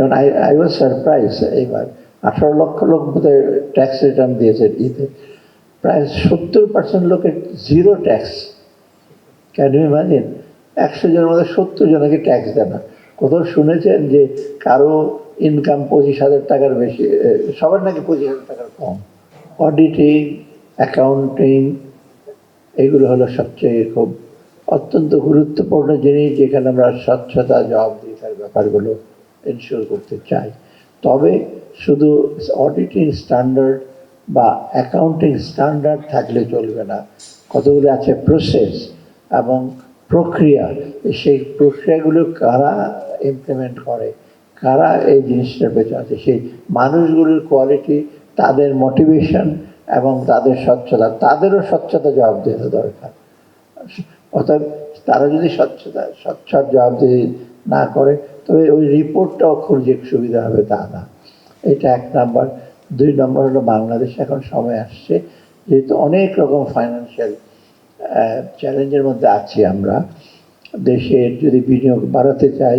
যেমন I I was surprise এইবার আঠারো লক্ষ লোক বোধহয় ট্যাক্স রিটার্ন দিয়েছে ঈদে। প্রায় সত্তর পার্সেন্ট লোকের zero tax can you imagine একশো জনের মধ্যে সত্তর জনকে ট্যাক্স দেয় না। কোথাও শুনেছেন যে কারও ইনকাম পঁচিশ হাজার টাকার বেশি সবার নাকি পঁচিশ হাজার টাকার কম। অডিটিং অ্যাকাউন্টিং এগুলো হলো সবচেয়ে খুব অত্যন্ত গুরুত্বপূর্ণ জিনিস, যেখানে আমরা স্বচ্ছতা, জবাবদিহিতার ব্যাপারগুলো এনশিওর করতে চাই। তবে শুধু অডিটিং স্ট্যান্ডার্ড বা অ্যাকাউন্টিং স্ট্যান্ডার্ড থাকলে চলবে না। কতগুলো আছে প্রসেস এবং প্রক্রিয়া। সেই প্রক্রিয়াগুলো কারা ইমপ্লিমেন্ট করে, কারা এই জিনিসটার পেছনে আছে সেই মানুষগুলোর কোয়ালিটি তাদের মোটিভেশন এবং তাদের স্বচ্ছতা, তাদেরও স্বচ্ছতা জবাব দিতে দরকার। অতএব তারা যদি স্বচ্ছতা স্বচ্ছ জবাবদিহি না করে তবে ওই রিপোর্টটাও খুব যে সুবিধা হবে তা না। এটা এক নাম্বার। দুই নম্বর হলো বাংলাদেশ এখন সময় আসছে। যেহেতু অনেক রকম ফাইন্যান্সিয়াল চ্যালেঞ্জের মধ্যে আছি আমরা দেশের যদি বিনিয়োগ বাড়াতে চাই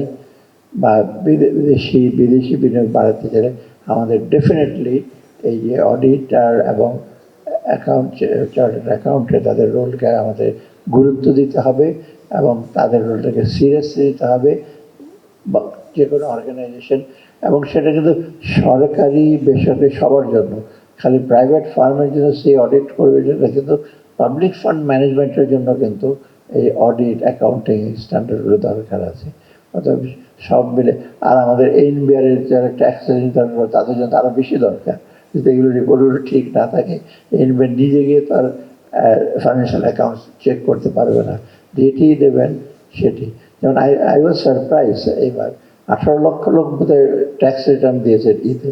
বা বিদেশি বিদেশি বিনিয়োগ বাড়াতে চাইলে আমাদের ডেফিনেটলি এই যে অডিটার এবং অ্যাকাউন্ট চার্টার্ড অ্যাকাউন্টে তাদের রোলকে আমাদের গুরুত্ব দিতে হবে এবং তাদের রোলটাকে সিরিয়াসলি নিতে হবে। বা যে কোনো অর্গানাইজেশন এবং সেটা কিন্তু সরকারি বেসরকারি সবার জন্য। খালি প্রাইভেট ফার্মের জন্য সেই অডিট করবে সেটা কিন্তু পাবলিক ফান্ড ম্যানেজমেন্টের জন্য কিন্তু এই অডিট অ্যাকাউন্টিং স্ট্যান্ডার্ডগুলো দরকার আছে। অতএব সব মিলে, আর আমাদের এনবিআরের যারা ট্যাক্স দরকার তাদের জন্য আরও বেশি দরকার। যদি এগুলো রিপোর্টগুলো ঠিক না থাকে এনবিআর নিজে গিয়ে তার ফাইন্যান্সিয়াল অ্যাকাউন্টস চেক করতে পারবে না। যেটি দেবেন, সেটি। যেমন আই আই ওয়াজ সারপ্রাইজ এবার আঠারো লক্ষ লোক বোধহয় ট্যাক্স রিটার্ন দিয়েছে ঈদে।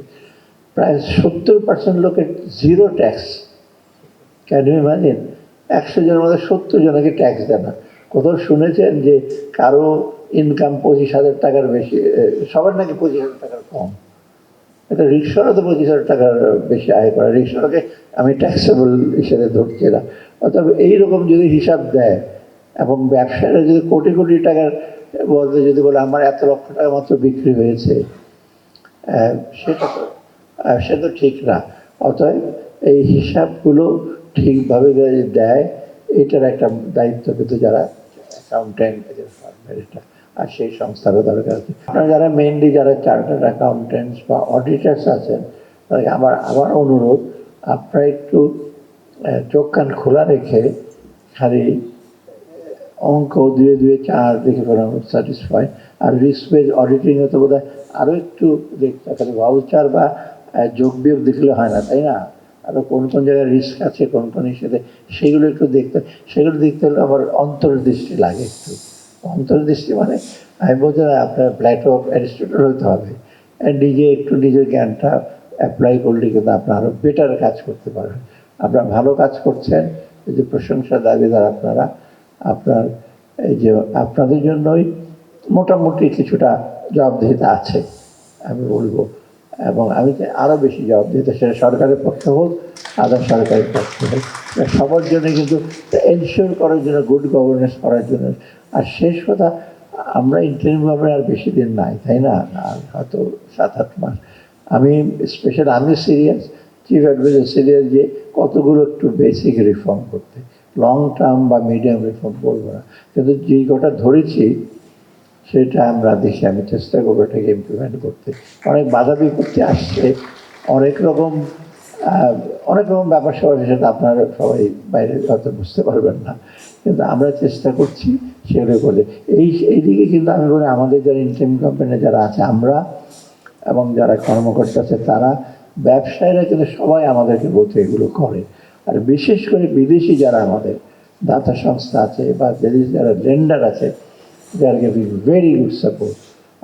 প্রায় সত্তর পার্সেন্ট লোকের zero tax can you imagine একশো জনের মধ্যে সত্তর জনকে ট্যাক্স দেয় না। কোথাও শুনেছেন যে কারও ইনকাম পঁচিশ হাজার টাকার বেশি সবার নাকি পঁচিশ হাজার টাকার কম। এটা রিক্সারও তো পঁচিশ হাজার টাকার বেশি আয় করে। রিক্সাটাকে আমি ট্যাক্সেবল হিসেবে ধরছি না। অতএব এইরকম যদি হিসাব দেয় এবং ব্যবসায়ীরা যদি কোটি কোটি টাকার বলতে যদি বলে আমার এত লক্ষ টাকা মাত্র বিক্রি হয়েছে সেটা তো আহ, সে তো ঠিক না। অতএব এই হিসাবগুলো ঠিকভাবে দেয় এটার একটা দায়িত্ব কিন্তু যারা অ্যাকাউন্টেন্ট ফার্মের এটা আর সেই সংস্থারও দরকার আছে। আপনারা যারা মেনলি যারা চার্টার্ড অ্যাকাউন্টেন্টস বা অডিটার্স আছেন তাদেরকে আমার আমার অনুরোধ আপনারা একটু চোখ কান খোলা রেখে খালি অঙ্ক দুয়ে দুয়ে চার দেখে ফেলাম স্যাটিসফাই আর রিস্ক বেজ অডিটিংয়ে তো বোধ হয় আরও একটু দেখতে। খালি ভাউচার বা যোগ বিয়োগ দেখলে হয় না, তাই না? আরও কোন কোন জায়গায় রিস্ক আছে, কোন কোন হিসেবে সেগুলো একটু দেখতে সেগুলো দেখতে হলে আবার অন্তর্দৃষ্টি লাগে একটু। অন্তর্দৃষ্টি মানে আমি বলতে না, আপনার প্ল্যাটো অ্যারিস্টোটল হতে হবে। নিজে একটু নিজের জ্ঞানটা অ্যাপ্লাই করলে কিন্তু আপনার আরও বেটার কাজ করতে পারবেন। আপনারা ভালো কাজ করছেন এই যে প্রশংসা দাবিদার আপনারা আপনার, এই যে আপনাদের জন্যই মোটামুটি কিছুটা জবাবদিহিতা আছে, আমি বলব। এবং আমি আরও বেশি জবাবদিহিতা, সেটা সরকারের পক্ষে হোক, আদার সরকারের পক্ষে হোক। সবার জন্য কিন্তু এনশিওর করার জন্য গুড গভর্নেন্স করার জন্য। আর শেষ কথা, আমরা ইন্টারভিউ আমরা আর বেশি দিন নাই, তাই না? আর হয়তো সাত, আট মাস। আমি স্পেশাল আমি সিরিয়াস চিফ অ্যাডভাইজার সিরিয়াস যে কতগুলো একটু বেসিক রিফর্ম করতে। লং টার্ম বা মিডিয়াম রিফর্ম বলব না। কিন্তু যেই কটা ধরেছি, সেটা আমরা দেখি, আমি চেষ্টা করব এটাকে ইমপ্লিমেন্ট করতে। অনেক বাধা বিপত্তি আসছে, অনেক রকম অনেক রকম ব্যাপার স্যাপার সেটা আপনারা সবাই বাইরে হয়তো বুঝতে পারবেন না। কিন্তু আমরা চেষ্টা করছি সেগুলো করে এই এই দিকে কিন্তু আমি বলি, আমাদের যারা ইনকাম কোম্পানি যারা আছে, আমরা এবং যারা কর্মকর্তা আছে, তারা, ব্যবসায়ীরা কিন্তু সবাই আমাদেরকে বলতে এগুলো করে। আর বিশেষ করে বিদেশি যারা আমাদের দাতা সংস্থা আছে বা বিদেশি যারা লেন্ডার আছে they are giving very good support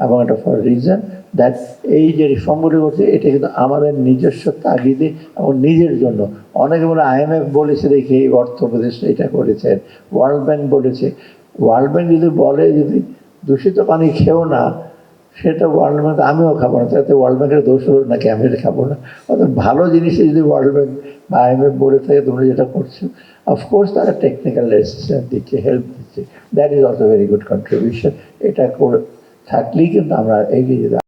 এবং এটা ফর রিজন দ্যাট এই যে রিফর্মগুলি করছে, এটা কিন্তু আমাদের নিজস্ব তাগিদে এবং নিজের জন্য। অনেকে বলে আইএমএফ বলেছে দেখি, এই অর্থ উপদেশটা এটা করেছেন ওয়ার্ল্ড ব্যাংক বলেছে। ওয়ার্ল্ড ব্যাংক যদি বলে যদি দূষিত পানি খেও না, সেটা ওয়ার্ল্ড ব্যাংক আমিও খাব না, তাতে ওয়ার্ল্ড ব্যাংকের দোষ নাকি? আমি খাব না। অর্থাৎ ভালো জিনিসে যদি ওয়ার্ল্ড ব্যাংক বা আইএমএফ বলে থাকে তোমরা যেটা করছ। অফকোর্স তারা টেকনিক্যাল অ্যাসিস্ট্যান্স দিচ্ছে হেল্প দিচ্ছে। That is also very good contribution এটা করে থাকলেই কিন্তু আমরা এগিয়ে যেতে